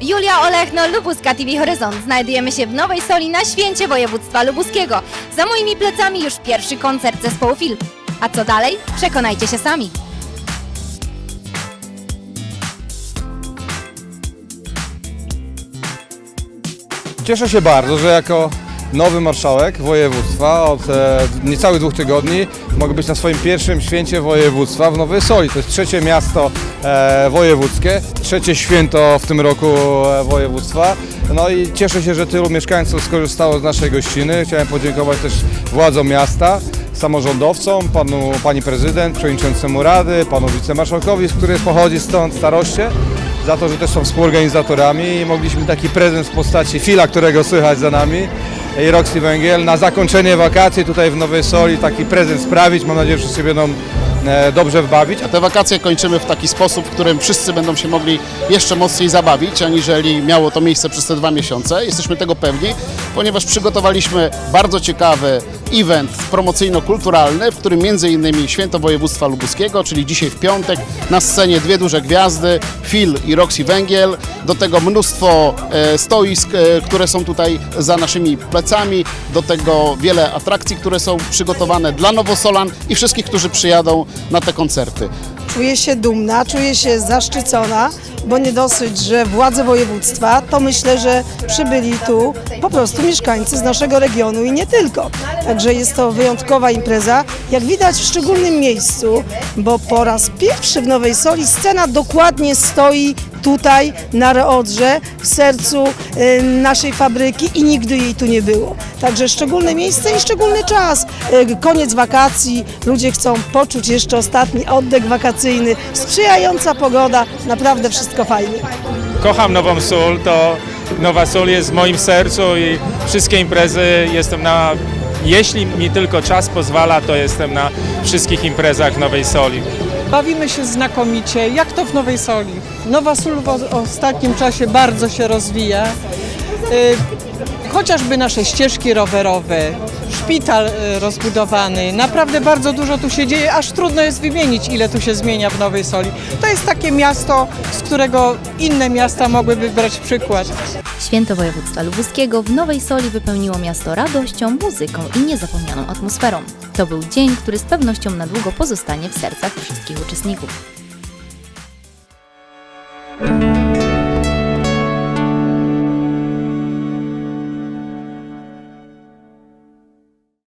Julia Olechno, Lubuska TV Horyzont. Znajdujemy się w Nowej Soli na święcie województwa lubuskiego. Za moimi plecami już pierwszy koncert zespołu Film. A co dalej? Przekonajcie się sami. Cieszę się bardzo, że jako nowy marszałek województwa od e, niecałych dwóch tygodni mogę być na swoim pierwszym święcie województwa w Nowej Soli. To jest trzecie miasto e, wojewódzkie, trzecie święto w tym roku e, województwa. No i cieszę się, że tylu mieszkańców skorzystało z naszej gościny. Chciałem podziękować też władzom miasta, samorządowcom, panu, pani prezydent, przewodniczącemu rady, panu wicemarszałkowi, który pochodzi stąd, staroście za to, że też są współorganizatorami i mogliśmy taki prezent w postaci fila, którego słychać za nami i Roxy Węgiel na zakończenie wakacji tutaj w Nowej Soli taki prezent sprawić. Mam nadzieję, że wszyscy będą e, dobrze bawić. Te wakacje kończymy w taki sposób, w którym wszyscy będą się mogli jeszcze mocniej zabawić, aniżeli miało to miejsce przez te dwa miesiące. Jesteśmy tego pewni, ponieważ przygotowaliśmy bardzo ciekawy event promocyjno-kulturalny, w którym innymi Święto Województwa Lubuskiego, czyli dzisiaj w piątek, na scenie dwie duże gwiazdy, Phil i Roxy Węgiel, do tego mnóstwo e, stoisk, e, które są tutaj za naszymi plecami, do tego wiele atrakcji, które są przygotowane dla Nowosolan i wszystkich, którzy przyjadą na te koncerty. Czuję się dumna, czuję się zaszczycona, bo nie dosyć, że władze województwa, to myślę, że przybyli tu po prostu mieszkańcy z naszego regionu i nie tylko. Także jest to wyjątkowa impreza, jak widać w szczególnym miejscu, bo po raz pierwszy w Nowej Soli scena dokładnie stoi tutaj na Reodrze, w sercu e, naszej fabryki i nigdy jej tu nie było. Także szczególne miejsce i szczególny czas. E, Koniec wakacji, ludzie chcą poczuć jeszcze ostatni oddech wakacyjny, sprzyjająca pogoda, naprawdę wszystko fajnie. kocham Nową Sól, to Nowa Sól jest w moim sercu i wszystkie imprezy jestem na, jeśli mi tylko czas pozwala, to jestem na wszystkich imprezach Nowej Soli. Bawimy się znakomicie, jak to w Nowej Soli. Nowa Sól w ostatnim czasie bardzo się rozwija. Y, Chociażby nasze ścieżki rowerowe, szpital y, rozbudowany, naprawdę bardzo dużo tu się dzieje, aż trudno jest wymienić, ile tu się zmienia w Nowej Soli. To jest takie miasto, z którego inne miasta mogłyby brać przykład. Święto województwa lubuskiego w Nowej Soli wypełniło miasto radością, muzyką i niezapomnianą atmosferą. To był dzień, który z pewnością na długo pozostanie w sercach wszystkich uczestników.